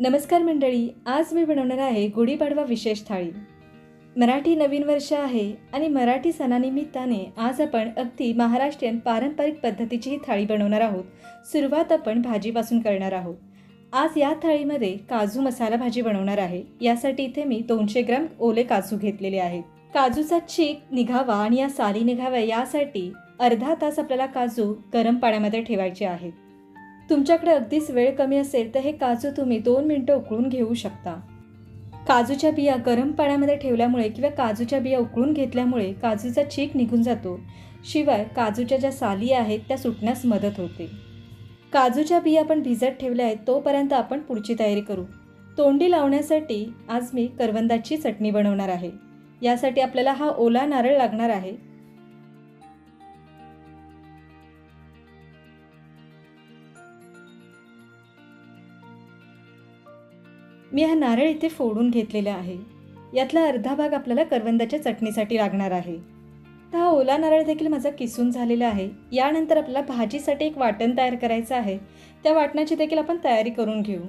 नमस्कार मंडळी आज मी बनवणार आहे गुढीपाडवा विशेष थाळी. मराठी नवीन वर्ष आहे आणि मराठी सणानिमित्ताने आज आपण अगदी महाराष्ट्रीयन पारंपरिक पद्धतीची ही थाळी बनवणार आहोत. सुरुवात आपण भाजीपासून करणार आहोत. आज या थाळीमध्ये काजू मसाला भाजी बनवणार आहे. यासाठी इथे मी दोनशे ग्राम ओले काजू घेतलेले आहेत. काजूचा चीक निघावा आणि या साली निघाव्या यासाठी अर्धा तास आपल्याला काजू गरम पाण्यामध्ये ठेवायचे आहेत. तुमच्याकडे अगदीच वेळ कमी असेल तर हे काजू तुम्ही दोन मिनटं उकळून घेऊ शकता. काजूच्या बिया गरम पाण्यामध्ये ठेवल्यामुळे किंवा काजूच्या बिया उकळून घेतल्यामुळे काजूचा चीक निघून जातो. शिवाय काजूच्या ज्या साली आहेत त्या सुटण्यास मदत होते. काजूच्या बिया आपण भिजत ठेवल्या आहेत तोपर्यंत आपण पुढची तयारी करू. तोंडी लावण्यासाठी आज मी करवंदाची चटणी बनवणार आहे. यासाठी आपल्याला हा ओला नारळ लागणार आहे. मी हा नारळ इथे फोडून घेतलेला आहे. यातला अर्धा भाग आपल्याला करवंदाच्या चटणीसाठी लागणार आहे. तर हा ओला नारळ देखील माझा किसून झालेला आहे. यानंतर आपल्याला भाजीसाठी एक वाटण तयार करायचं आहे. त्या वाटणाची देखील आपण तयारी करून घेऊ.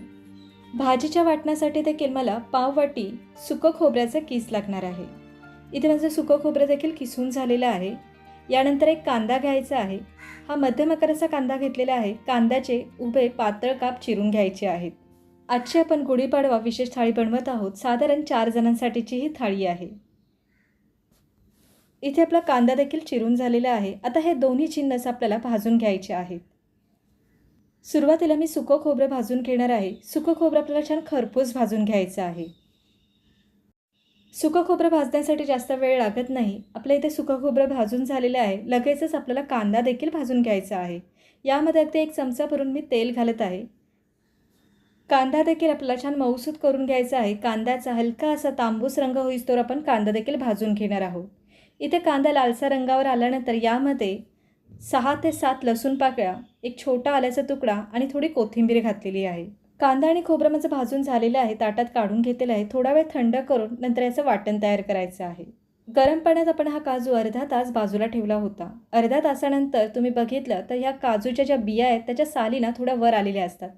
भाजीच्या वाटण्यासाठी देखील मला पाववाटी सुकं खोबऱ्याचा किस लागणार आहे. इथे माझं सुकं खोबरं देखील किसून झालेलं आहे. यानंतर एक कांदा घ्यायचा आहे. हा मध्यम आकाराचा कांदा घेतलेला आहे. कांद्याचे उभे पातळ काप चिरून घ्यायचे आहेत. आजची आपण गुढीपाडवा विशेष थाळी बनवत आहोत. साधारण चार जणांसाठीची ही थाळी आहे. इथे आपला कांदा देखील चिरून झालेला आहे. आता हे दोन्ही चिन्नस आपल्याला भाजून घ्यायचे आहेत. सुरुवातीला मी सुकं खोबरं भाजून घेणार आहे. सुकं खोबरं आपल्याला छान खरपूस भाजून घ्यायचं आहे. सुकं खोबरं भाजण्यासाठी जास्त वेळ लागत नाही. आपल्या इथे सुकं खोबरं भाजून झालेलं आहे. लगेचच आपल्याला कांदा देखील भाजून घ्यायचा आहे. यामध्ये अगदी एक चमचा भरून मी तेल घालत आहे. कांदा देखील आपल्याला छान मऊसूत करून घ्यायचा आहे. कांद्याचा हलका असा तांबूस रंग होईस्तोवर आपण कांदा देखील भाजून घेणार आहोत. इथे कांदा लालसा रंगावर आल्यानंतर यामध्ये सहा ते सात लसूण पाकळ्या एक छोटा आल्याचा तुकडा आणि थोडी कोथिंबीर घातलेली आहे. कांदा आणि खोबरं माझं भाजून झालेलं आहे ताटात काढून घेतलेलं आहे. थोडा वेळ थंड करून नंतर याचं वाटण तयार करायचं आहे. गरम पाण्यात आपण हा काजू अर्धा तास बाजूला ठेवला होता. अर्ध्या तासानंतर तुम्ही बघितलं तर ह्या काजूच्या ज्या बिया आहेत त्याच्या सालीना थोड्या वर आलेल्या असतात.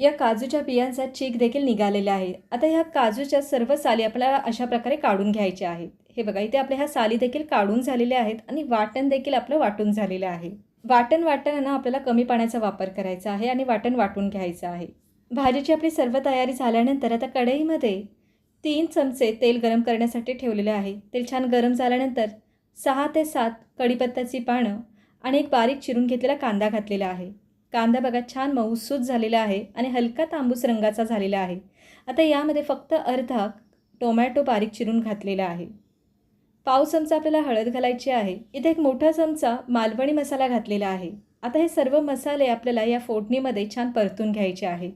या काजूच्या बियांचा चीक देखील निघालेला आहे. आता ह्या काजूच्या सर्व साली आपल्याला अशा प्रकारे काढून घ्यायच्या आहेत. हे बघा इथे आपल्या ह्या साली देखील काढून झालेल्या आहेत आणि वाटण देखील आपलं वाटून झालेलं आहे. वाटण वाटताना आपल्याला कमी पाण्याचा वापर करायचा आहे आणि वाटण वाटून घ्यायचं आहे. भाजीची आपली सर्व तयारी झाल्यानंतर आता कढईमध्ये तीन चमचे तेल गरम करण्यासाठी ठेवलेले आहे. तेल छान गरम झाल्यानंतर सहा ते सात कढीपत्त्याची पानं आणि एक बारीक चिरून घेतलेला कांदा घातलेला आहे. कांदा बघा छान मऊसूत झालेला आहे आणि हलका तांबूस रंगाचा झालेला आहे. आता यामध्ये फक्त अर्धा टोमॅटो बारीक चिरून घातलेला आहे. पाव चमचा आपल्याला हळद घालायची आहे. इथे एक मोठा चमचा मालवणी मसाला घातलेला आहे. आता हे सर्व मसाले आपल्याला या फोडणीमध्ये छान परतून घ्यायचे आहे.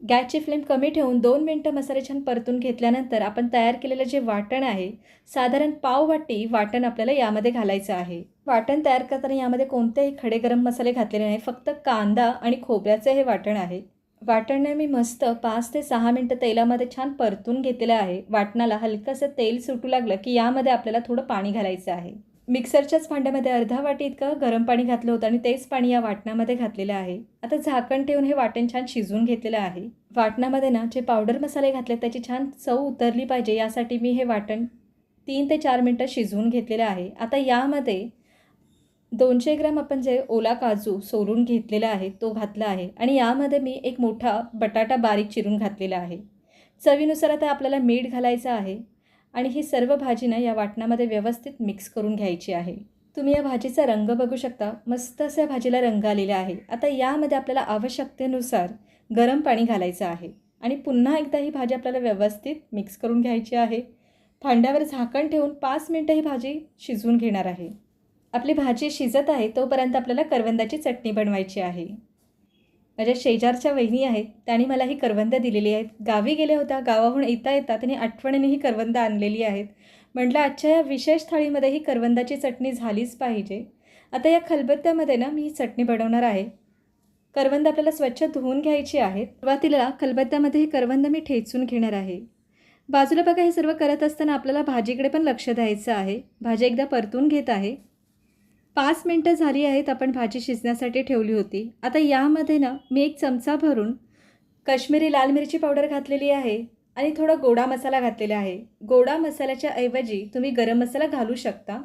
गॅसची फ्लेम कमी ठेवून दोन मिनटं मसाले छान परतून घेतल्यानंतर आपण तयार केलेलं जे वाटण आहे साधारण पाव वाटी वाटण आपल्याला यामध्ये घालायचं आहे. वाटण तयार करताना यामध्ये कोणतेही खडे गरम मसाले घातलेले नाही फक्त कांदा आणि खोबऱ्याचं हे वाटण आहे. वाटणने मी मस्त पाच ते सहा मिनटं तेलामध्ये छान परतून घेतलेलं आहे. वाटणाला हलकंसं तेल सुटू लागलं की यामध्ये आपल्याला थोडं पाणी घालायचं आहे. मिक्सरच्याच भांड्यामध्ये अर्धा वाटी इतकं गरम पाणी घातलं होतं आणि तेच पाणी या वाटणामध्ये घातलेलं आहे. आता झाकण ठेवून हे वाटण छान शिजवून घेतलेलं आहे. वाटणामध्ये ना जे पावडर मसाले घातले त्याची छान चव उतरली पाहिजे यासाठी मी हे वाटण तीन ते चार मिनटं शिजवून घेतलेलं आहे. आता यामध्ये दोनशे ग्रॅम आपण जे ओला काजू सोलून घेतलेला आहे तो घातला आहे आणि यामध्ये मी एक मोठा बटाटा बारीक चिरून घातलेला आहे. चवीनुसार आता आपल्याला मीठ घालायचं आहे आणि ही सर्व भाजी ना या वाटणामध्ये व्यवस्थित मिक्स करून घ्यायची आहे. तुम्ही या भाजीचा रंग बघू शकता मस्त असं या भाजीला रंग आलेला आहे. आता यामध्ये आपल्याला आवश्यकतेनुसार गरम पाणी घालायचं आहे आणि पुन्हा एकदा ही भाजी आपल्याला व्यवस्थित मिक्स करून घ्यायची आहे. भांड्यावर झाकण ठेवून पाच मिनटं ही भाजी शिजवून घेणार आहे. आपली भाजी शिजत आहे तोपर्यंत आपल्याला करवंदाची चटणी बनवायची आहे. माझ्या शेजारच्या वहिनी आहेत त्यांनी मला ही करवंद दिलेली आहेत. गावी गेल्या होत्या गावाहून येता येता त्यांनी आठवणीने ही करवंद आणलेली आहेत. म्हटलं आजच्या या विशेष थाळीमध्ये ही करवंदाची चटणी झालीच पाहिजे. आता या खलबत्त्यामध्ये ना मी ही चटणी बनवणार आहे. करवंद आपल्याला स्वच्छ धुवून घ्यायची आहेत. सुरुवातीला खलबत्त्यामध्ये ही करवंद मी ठेचून घेणार आहे. बाजूला बघा हे सर्व करत असताना आपल्याला भाजीकडे पण लक्ष द्यायचं आहे. भाजी एकदा परतून घेत आहे. पाच मिनटं झाली आहेत आपण भाजी शिजण्यासाठी ठेवली होती. आता यामध्ये ना मी एक चमचा भरून काश्मीरी लाल मिरची पावडर घातलेली आहे आणि थोडा गोडा मसाला घातलेला आहे. गोडा मसाल्याच्या ऐवजी तुम्ही गरम मसाला घालू शकता.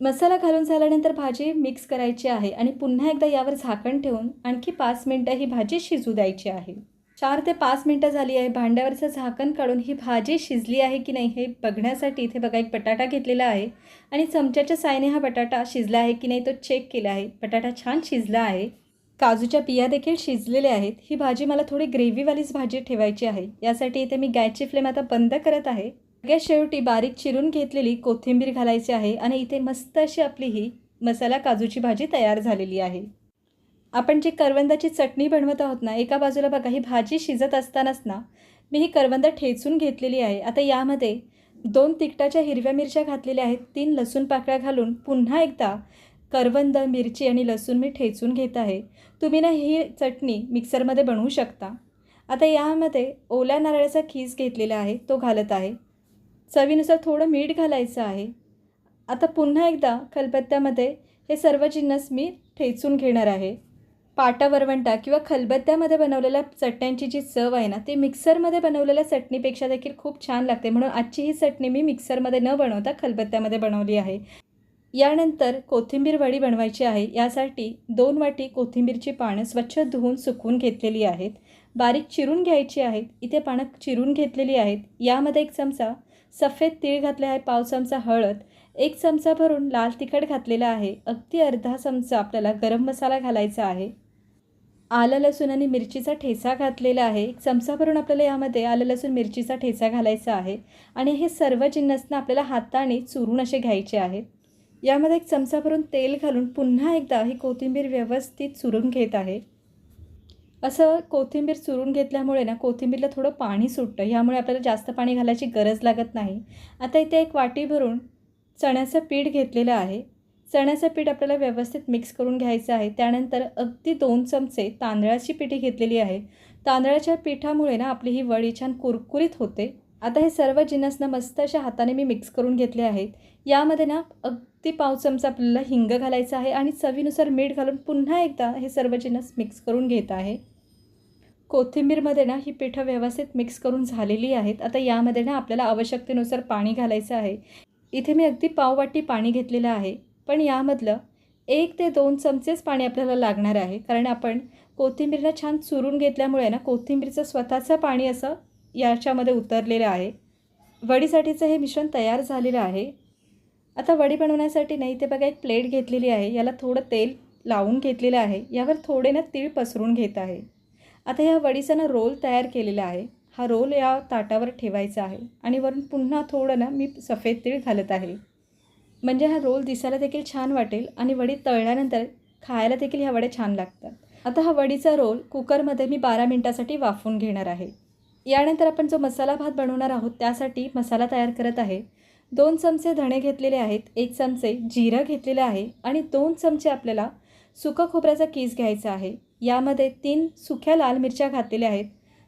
मसाला घालून झाल्यानंतर भाजी मिक्स करायची आहे आणि पुन्हा एकदा यावर झाकण ठेवून आणखी पाच मिनटं ही भाजी शिजू द्यायची आहे. चार ते पाच मिनटं झाली आहे. भांड्यावरचं झाकण काढून ही भाजी शिजली आहे की नाही हे बघण्यासाठी इथे बघा एक बटाटा घेतलेला आहे आणि चमच्याच्या सायने हा बटाटा शिजला आहे की नाही तो चेक केला आहे. बटाटा छान शिजला आहे. काजूच्या बिया देखील शिजलेल्या आहेत. ही भाजी मला थोडी ग्रेव्हीवालीच भाजी ठेवायची आहे. यासाठी इथे मी गॅसची फ्लेम आता बंद करत आहे. सगळ्यात शेवटी बारीक चिरून घेतलेली कोथिंबीर घालायची आहे आणि इथे मस्त अशी आपली ही मसाला काजूची भाजी तयार झालेली आहे. आपण जी करवंदाची चटणी बनवत आहोत ना एका बाजूला बघा ही भाजी शिजत असतानाच ना मी ही करवंद ठेचून घेतलेली आहे. आता यामध्ये दोन तिखटाच्या हिरव्या मिरच्या घातलेल्या आहेत तीन लसूण पाकळ्या घालून पुन्हा एकदा करवंद मिरची आणि लसूण मी ठेचून घेत आहे. तुम्ही ना ही चटणी मिक्सरमध्ये बनवू शकता. आता यामध्ये ओल्या नारळाचा खीस घेतलेला आहे तो घालत आहे. चवीनुसार थोडं मीठ घालायचं आहे. आता पुन्हा एकदा खलबत्त्यामध्ये हे सर्व जिन्नस मी ठेचून घेणार आहे. पाटा वरवंटा किंवा खलबत्त्यामध्ये बनवलेल्या चटण्यांची जी चव आहे ना ती मिक्सरमध्ये बनवलेल्या चटणीपेक्षा देखील खूप छान लागते. म्हणून आजची ही चटणी मी मिक्सरमध्ये न बनवता खलबत्त्यामध्ये बनवली आहे. यानंतर कोथिंबीर वडी बनवायची आहे. यासाठी दोन वाटी कोथिंबीरची पानं स्वच्छ धुवून सुकवून घेतलेली आहेत. बारीक चिरून घ्यायची आहेत. इथे पानं चिरून घेतलेली आहेत. यामध्ये एक चमचा सफेद तीळ घातले आहे. पाव चमचा हळद. एक चमचा भरून लाल तिखट घातलेला आहे. अगदी अर्धा चमचा आपल्याला गरम मसाला घालायचा आहे. आलं लसूण आणि मिरचीचा ठेचा घातलेला आहे. एक चमचा भरून आपल्याला यामध्ये आलं लसूण मिरचीचा ठेचा घालायचा आहे. आणि हे सर्व जिन्नसनं आपल्याला हाताने चुरून असे घ्यायचे आहेत. यामध्ये एक चमचा भरून तेल घालून पुन्हा एकदा ही कोथिंबीर व्यवस्थित चुरून घेत आहे. असं कोथिंबीर चुरून घेतल्यामुळे ना कोथिंबीरला थोडं पाणी सुटतं. ह्यामुळे आपल्याला जास्त पाणी घालायची गरज लागत नाही. आता इथे एक वाटी भरून चण्याचं पीठ घेतलेलं आहे. चण्याचं पीठ आपल्याला व्यवस्थित मिक्स करून घ्यायचं आहे. त्यानंतर अगदी दोन चमचे तांदळाची पिठी घेतलेली आहे. तांदळाच्या पिठामुळे ना आपली ही वडी छान कुरकुरीत होते. आता हे सर्व जिन्नसनं मस्त अशा हाताने मी मिक्स करून घेतले आहेत. यामध्ये ना अगदी पाव चमचा आपल्याला हिंग घालायचं आहे आणि चवीनुसार मीठ घालून पुन्हा एकदा हे सर्व जिन्नस मिक्स करून घेत आहे. कोथिंबीरमध्ये ना ही पिठं व्यवस्थित मिक्स करून झालेली आहेत. आता यामध्ये ना आपल्याला आवश्यकतेनुसार पाणी घालायचं आहे. इथे मी अगदी पाववाटी पाणी घेतलेलं आहे. पण यामधलं एक ते दोन चमचेच पाणी आपल्याला लागणार आहे. कारण आपण कोथिंबीरला छान चुरून घेतल्यामुळे ना कोथिंबीरचं स्वतःचं पाणी असं याच्यामध्ये उतरलेलं आहे. वडीसाठीचं हे मिश्रण तयार झालेलं आहे. आता वडी बनवण्यासाठी नाही ते बघा एक प्लेट घेतलेली आहे. याला थोडं तेल लावून घेतलेलं आहे. यावर थोडे ना तीळ पसरून घेत आहे. आता ह्या वडीचा ना रोल तयार केलेला आहे. हा रोल या ताटावर ठेवायचा आहे. आणि वरून पुन्हा थोडं ना मी सफेद तीळ घालत आहे. म्हणजे हा रोल दिसायला देखील छान वाटेल आणि वडी तळल्यानंतर खायला देखील ह्या वड्या छान लागतात. आता हा वडीचा रोल कुकरमध्ये मी बारा मिनटासाठी वाफून घेणार आहे. यानंतर आपण जो मसाला भात बनवणार आहोत त्यासाठी मसाला तयार करत आहे. दोन चमचे धणे घेतलेले आहेत एक चमचे जिरं घेतलेलं आहे आणि दोन चमचे आपल्याला सुकं खोबऱ्याचा कीस घ्यायचा आहे. यामध्ये तीन सुक्या लाल मिरच्या घातलेल्या आहेत.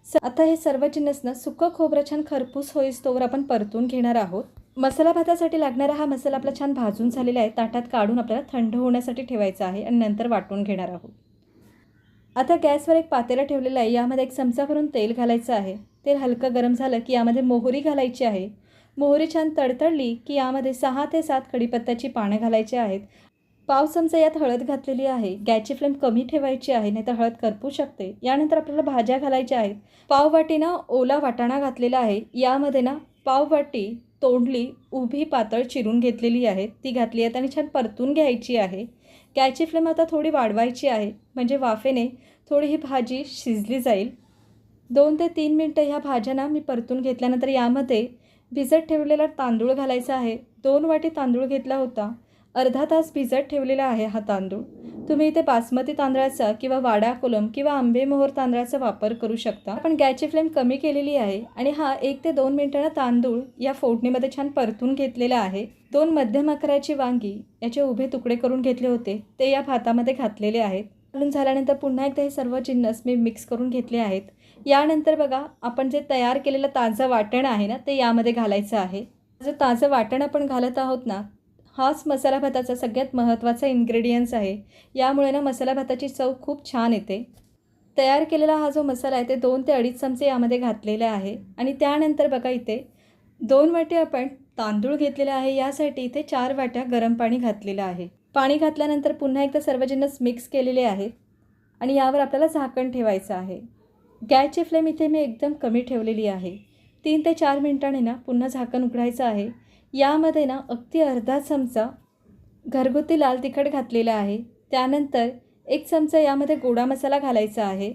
स आता हे सर्व जिन्नसनं सुकं खोबरं छान खरपूस होईस्तोवर आपण परतून घेणार आहोत. मसाला भातासाठी लागणारा हा मसाला आपला छान भाजून झालेला आहे. ताटात काढून आपल्याला थंड होण्यासाठी ठेवायचा आहे आणि नंतर वाटून घेणार आहोत. आता गॅसवर एक पातेला ठेवलेला आहे. यामध्ये एक चमचा भरून तेल घालायचं आहे. तेल हलकं गरम झालं की यामध्ये मोहरी घालायची आहे. मोहरी छान तडतडली की यामध्ये सहा ते सात कडीपत्त्याची पानं घालायची आहेत. पाव चमचा यात हळद घातलेली आहे. गॅसची फ्लेम कमी ठेवायची आहे नाही तर हळद करपू शकते. यानंतर आपल्याला भाज्या घालायच्या आहेत. पाववाटीनं ओला वाटाणा घातलेला आहे. यामध्ये ना पाववाटी तोंडली उभी पातळ चिरून घेतलेली आहे. ती घातली आहेत आणि छान परतून घ्यायची आहे. गॅसची फ्लेम आता थोडी वाढवायची आहे. म्हणजे वाफेने थोडी ही भाजी शिजली जाईल. दोन ते तीन मिनटं ह्या भाज्यांना मी परतून घेतल्यानंतर यामध्ये भिजत ठेवलेला तांदूळ घालायचा आहे. दोन वाटी तांदूळ घेतला होता. अर्धा तास भिजत ठेवलेला आहे हा तांदूळ. तुम्ही इथे बासमती तांदळाचा किंवा वाडा कोलम किंवा आंबेमोहर तांदळाचा वापर करू शकता. पण गॅसची फ्लेम कमी केलेली आहे आणि हा एक ते दोन मिनिटांना तांदूळ या फोडणीमध्ये छान परतून घेतलेला आहे. दोन मध्यम आकाराची वांगी याचे उभे तुकडे करून घेतले होते. ते या भातामध्ये घातलेले आहेत. घालून झाल्यानंतर पुन्हा एकदा हे सर्व जिन्नस मी मिक्स करून घेतले आहेत. यानंतर बघा आपण जे तयार केलेलं ताजं वाटण आहे ना ते यामध्ये घालायचं आहे. जो ताजं वाटण आपण घालत आहोत ना हाच मसाला भाताचा सगळ्यात महत्त्वाचा इन्ग्रेडियंट्स आहे. यामुळे ना मसाला भाताची चव खूप छान येते. तयार केलेला हा जो मसाला आहे ते दोन ते अडीच चमचे यामध्ये घातलेले आहे. आणि त्यानंतर बघा इथे दोन वाटे आपण तांदूळ घेतलेले आहे. यासाठी इथे चार वाट्या गरम पाणी घातलेलं आहे. पाणी घातल्यानंतर पुन्हा एकदा सर्वजणच मिक्स केलेले आहेत आणि यावर आपल्याला झाकण ठेवायचं आहे. गॅसची फ्लेम इथे मी एकदम कमी ठेवलेली आहे. तीन ते चार मिनिटांनी ना पुन्हा झाकण उघडायचं आहे. यामध्ये ना अगदी अर्धा चमचा घरगुती लाल तिखट घातलेला आहे. त्यानंतर एक चमचा यामध्ये गोडा मसाला घालायचा आहे.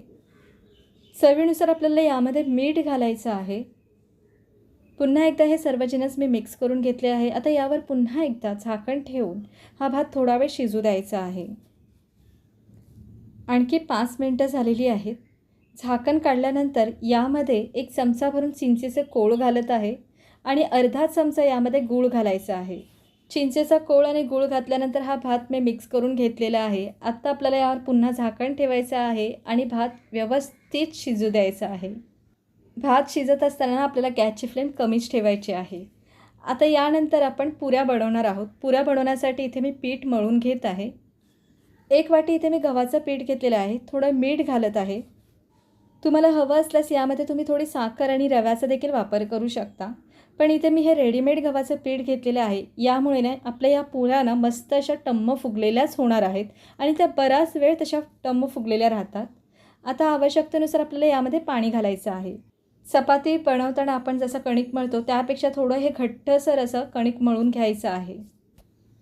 चवीनुसार आपल्याला यामध्ये मीठ घालायचं आहे. पुन्हा एकदा हे सर्व जिनस मी मिक्स करून घेतले आहे. आता यावर पुन्हा एकदा झाकण ठेवून हा भात थोडा वेळ शिजू द्यायचा आहे. आणखी पाच मिनटं झालेली आहेत. झाकण काढल्यानंतर यामध्ये एक चमचा भरून चिंचेचे कोळ घालत आहे. आणि अर्धा चमचा यामध्ये गूळ घालायचा आहे. चिंचेचा कोळ आणि गूळ घातल्यानंतर हा भात मी मिक्स करून घेतलेला आहे. आत्ता आपल्याला यावर पुन्हा झाकण ठेवायचं आहे आणि भात व्यवस्थित शिजू द्यायचा आहे. भात शिजत असताना आपल्याला गॅसची फ्लेम कमीच ठेवायची आहे. आता यानंतर आपण पुऱ्या बनवणार आहोत. पुऱ्या बनवण्यासाठी इथे मी पीठ मळून घेत आहे. एक वाटी इथे मी गव्हाचं पीठ घेतलेलं आहे. थोडं मीठ घालत आहे. तुम्हाला हवं असल्यास यामध्ये तुम्ही थोडी साखर आणि रव्याचा देखील वापर करू शकता. पण इथे मी हे रेडीमेड गव्हाचं पीठ घेतलेलं आहे. यामुळे ना आपल्या या पुऱ्या ना मस्त अशा टम्म फुगलेल्याच होणार आहेत आणि त्या बराच वेळ तशा टम्म फुगलेल्या राहतात. आता आवश्यकतेनुसार आपल्याला यामध्ये पाणी घालायचं आहे. चपाती बनवताना आपण जसं कणिक मळतो त्यापेक्षा थोडं हे घट्टसर असं कणिक मळून घ्यायचं आहे.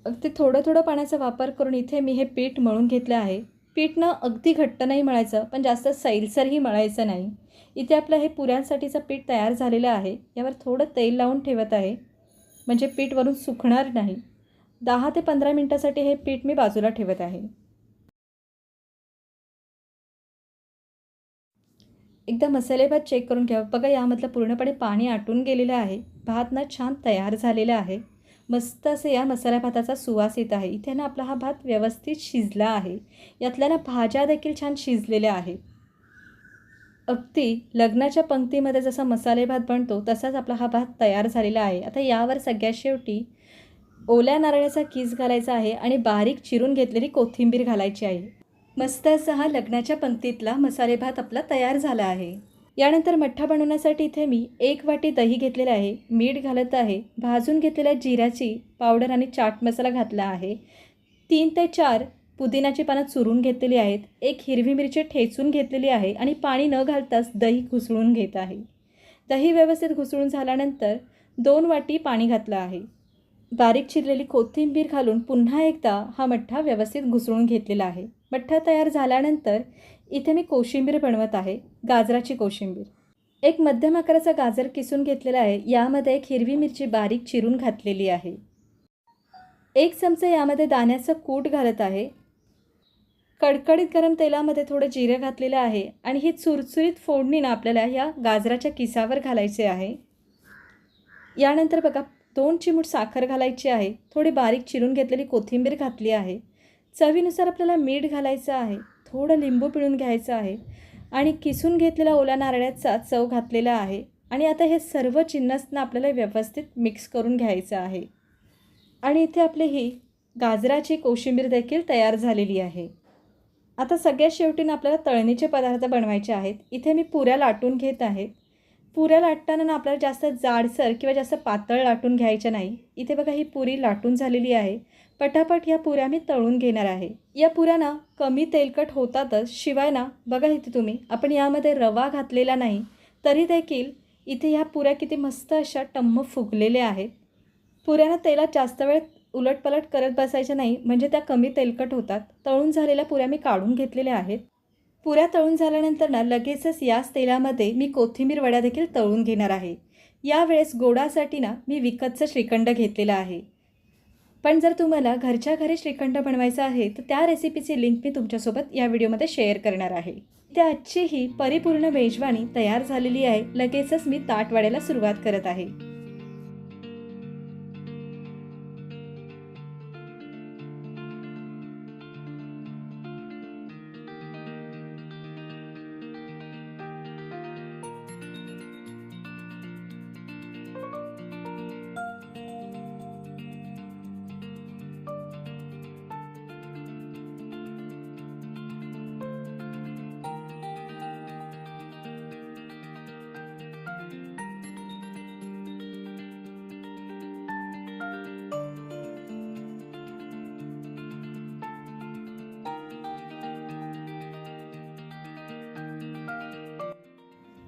अगदी थोडं थोडं पाण्याचा वापर करून इथे मी हे पीठ मळून घेतलं आहे. पीठनं अगदी घट्ट नाही मळायचं पण जास्त सैलसरही मळायचं नाही. इथे आपलं हे पुऱ्यांसाठीचं पीठ तयार झालेलं आहे. यावर थोडं तेल लावून ठेवत आहे. म्हणजे पीठ वरून सुकणार नाही. दहा ते पंधरा मिनटासाठी हे पीठ मी बाजूला ठेवत आहे. एकदा मसालेभात चेक करून घ्या बघा यामधलं पूर्णपणे पाणी आटून गेलेलं आहे. भात ना छान तयार झालेला आहे. मस्त असं या मसाला भाताचा सुवास येत आहे. इथे ना आपला हा भात व्यवस्थित शिजला आहे. यातल्या ना भाज्या देखील छान शिजलेल्या आहे अगदी लग्नाच्या पंक्तीमध्ये जसा मसाले भात बनतो तसाच आपला हा भात तयार झालेला आहे. आता यावर सगळ्यात शेवटी ओल्या नारळाचा कीस घालायचा आहे आणि बारीक चिरून घेतलेली कोथिंबीर घालायची आहे. मस्त असा हा लग्नाच्या पंक्तीतला मसाले भात आपला तयार झाला आहे. यानंतर मठ्ठा बनवण्यासाठी इथे मी एक वाटी दही घेतलेलं आहे मीठ घालत आहे भाजून घेतलेल्या जिऱ्याची पावडर आणि चाट मसाला घातला आहे. तीन ते चार पुदिनाची पानं चुरून घेतलेली आहेत एक हिरवी मिरची ठेचून घेतलेली आहे आणि पाणी न घालताच दही घुसळून घेत आहे. दही व्यवस्थित घुसळून झाल्यानंतर दोन वाटी पाणी घातलं आहे. बारीक चिरलेली कोथिंबीर घालून पुन्हा एकदा हा मठ्ठा व्यवस्थित घुसळून घेतलेला आहे. मठ्ठा तयार झाल्यानंतर इथे मी कोशिंबीर बनवत आहे गाजराची कोशिंबीर. एक मध्यम आकाराचा गाजर किसून घेतलेला आहे यामध्ये एक हिरवी मिरची बारीक चिरून घातलेली आहे. एक चमचा यामध्ये दाण्याचं कूट घालत आहे. कडकडीत गरम तेलामध्ये थोडं जिरं घातलेलं आहे आणि ही चुरचुरीत फोडणी ना आपल्याला या गाजराच्या किसावर घालायचे आहे. यानंतर बघा दोन चिमूट साखर घालायची आहे थोडी बारीक चिरून घेतलेली कोथिंबीर घातली आहे. चवीनुसार आपल्याला मीठ घालायचं आहे. थोडं लिंबू पिळून घ्यायचं आहे आणि किसून घेतलेला ओला नारळाचा चव घातलेला आहे. आणि आता हे सर्व चिन्नसनं आपल्याला व्यवस्थित मिक्स करून घ्यायचं आहे. आणि इथे आपली ही गाजराची कोशिंबीर देखील तयार झालेली आहे. आता सगळ्यात शेवटीनं आपल्याला तळणीचे पदार्थ बनवायचे आहेत. इथे मी पुऱ्या लाटून घेत आहे. पुऱ्या लाटताना ना आपल्याला जास्त जाडसर किंवा जास्त पातळ लाटून घ्यायच्या नाही. इथे बघा ही पुरी लाटून झालेली आहे. पटापट या पुऱ्या मी तळून घेणार आहे. या पुऱ्यांना कमी तेलकट होतातच शिवाय ना बघा इथे तुम्ही आपण यामध्ये रवा घातलेला नाही तरी देखील इथे ह्या पुऱ्या किती मस्त अशा टम्म फुगलेल्या आहेत. पुऱ्यांना तेलात जास्त वेळ उलटपलट करत बसायच्या नाही म्हणजे त्या कमी तेलकट होतात. तळून झालेल्या पुऱ्या मी काढून घेतलेल्या आहेत. पुऱ्या तळून झाल्यानंतर ना लगेचच याच तेलामध्ये मी कोथिंबीर वड्या देखील तळून घेणार आहे. यावेळेस गोडासाठी ना मी विकतचं श्रीखंड घेतलेलं आहे. पण जर तुम्हाला घरच्या घरी श्रीखंड बनवायचं आहे तर त्या रेसिपीची लिंक मी तुमच्यासोबत या व्हिडिओमध्ये शेअर करणार आहे. त्या आजची ही परिपूर्ण मेजवानी तयार झालेली आहे. लगेचच मी ताट वाढायला सुरुवात करत आहे.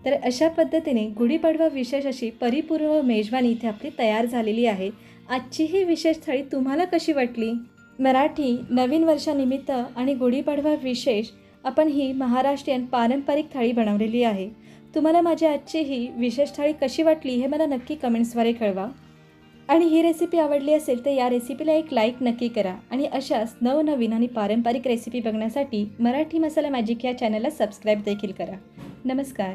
तर अशा पद्धतीने गुढीपाडवा विशेष अशी परिपूर्ण मेजवानी इथे आपली तयार झालेली आहे. आजची ही विशेष थाळी तुम्हाला कशी वाटली? मराठी नवीन वर्षानिमित्त आणि गुढीपाडवा विशेष आपण ही महाराष्ट्रीयन पारंपरिक थाळी बनवलेली आहे. तुम्हाला माझी आजची ही विशेष थाळी कशी वाटली हे मला नक्की कमेंट्सद्वारे कळवा. आणि ही रेसिपी आवडली असेल तर या रेसिपीला एक लाईक नक्की करा आणि अशाच नवनवीन आणि पारंपरिक रेसिपी बघण्यासाठी मराठी मसाला मॅजिक या चॅनलला सबस्क्राईब देखील करा. नमस्कार.